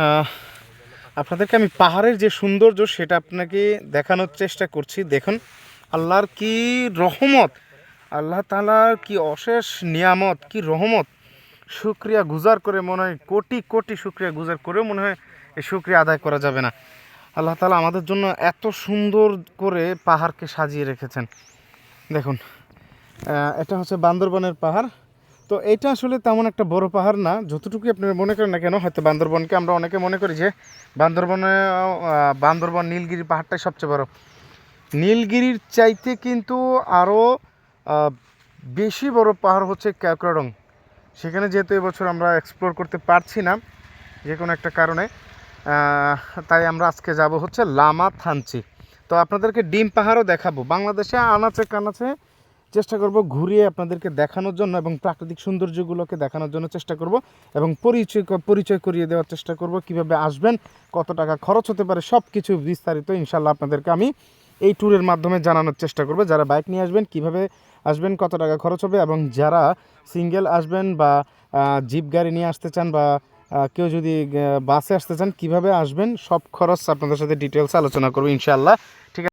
আহ, আপনাদেরকে আমি পাহাড়ের যে সৌন্দর্য সেটা আপনাকে দেখানোর চেষ্টা করছি। দেখুন আল্লাহর কি রহমত আল্লাহ তালার কি অশেষ নিয়ামত কি রহমত। শুক্রিয়া গুজার করে মনে হয় কোটি কোটি শুক্রিয়া গুজার করেও মনে হয় এই শুক্রিয়া আদায় করা যাবে না। আল্লাহ তালা আমাদের জন্য এত সুন্দর করে পাহাড়কে সাজিয়ে রেখেছেন। দেখুন এটা হচ্ছে বান্দরবনের পাহাড়। তো এটা আসলে তেমন একটা বড় পাহাড় না। যতটুকু আপনি মনে করেন না কেন, হয়তো বান্দরবনকে আমরা অনেকে মনে করি যে বান্দরবনে বান্দরবন নীলগিরি পাহাড়টাই সবচেয়ে বড়। নীলগিরির চাইতে কিন্তু আরও বেশি বড় পাহাড় হচ্ছে ক্যাকরাডং সেখানে যেহেতু এবছর আমরা এক্সপ্লোর করতে পারছি না যে কোনো একটা কারণে তাই আমরা আজকে যাব হচ্ছে লামা থানচি। তো আপনাদেরকে ডিম পাহাড়ও দেখাবো। বাংলাদেশে আনাচে কানাচে চেষ্টা করব ঘুরিয়ে আপনাদেরকে দেখানোর জন্য এবং প্রাকৃতিক সৌন্দর্যগুলোকে দেখানোর জন্য চেষ্টা করব এবং পরিচয় পরিচয় করিয়ে দেওয়ার চেষ্টা করব, কীভাবে আসবেন, কত টাকা খরচ হতে পারে সব কিছু বিস্তারিত ইনশাল্লাহ আপনাদেরকে আমি এই ট্যুরের মাধ্যমে জানানোর চেষ্টা করব। যারা বাইক নিয়ে আসবেন, কীভাবে আসবেন, কত টাকা খরচ হবে এবং যারা সিঙ্গেল আসবেন বা জিপ গাড়ি নিয়ে আসতে চান বা কেউ যদি বাসে আসতে চান, কীভাবে আসবেন, সব খরচ আপনাদের সাথে ডিটেলস আলোচনা করব ইনশাল্লাহ ঠিক আছে